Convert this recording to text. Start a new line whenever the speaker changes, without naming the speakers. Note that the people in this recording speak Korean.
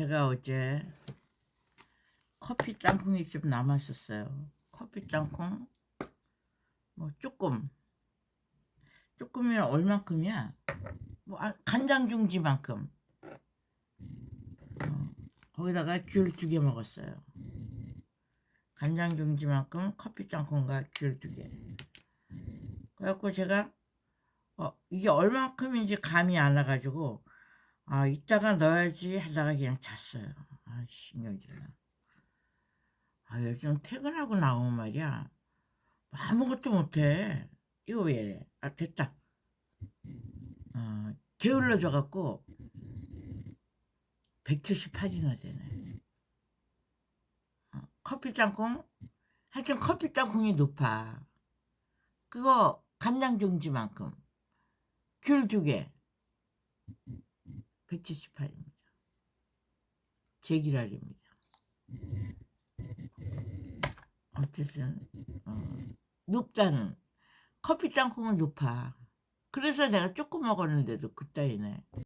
제가 어제 커피 땅콩이 좀 남았었어요. 커피 땅콩 뭐 조금 조금이면 얼만큼이야? 뭐 아, 간장 중지만큼 어, 거기다가 귤 두 개 먹었어요. 간장 중지만큼 커피 땅콩과 귤 두 개. 그래갖고 제가 어, 이게 얼만큼인지 감이 안 와가지고 아 이따가 넣어야지 하다가 그냥 잤어요. 아 신경질나. 아 요즘 퇴근하고 나오면 말이야 아무것도 못해. 이거 왜 이래? 아 됐다. 어, 게을러져 갖고 178이나 되네. 어, 커피 땅콩 하여튼 커피 땅콩이 높아. 그거 간장 종지만큼 귤 두 개. 178입니다. 제기랄입니다. 어쨌든 어, 높다는 커피 땅콩은 높아. 그래서 내가 조금 먹었는데도 그따위네.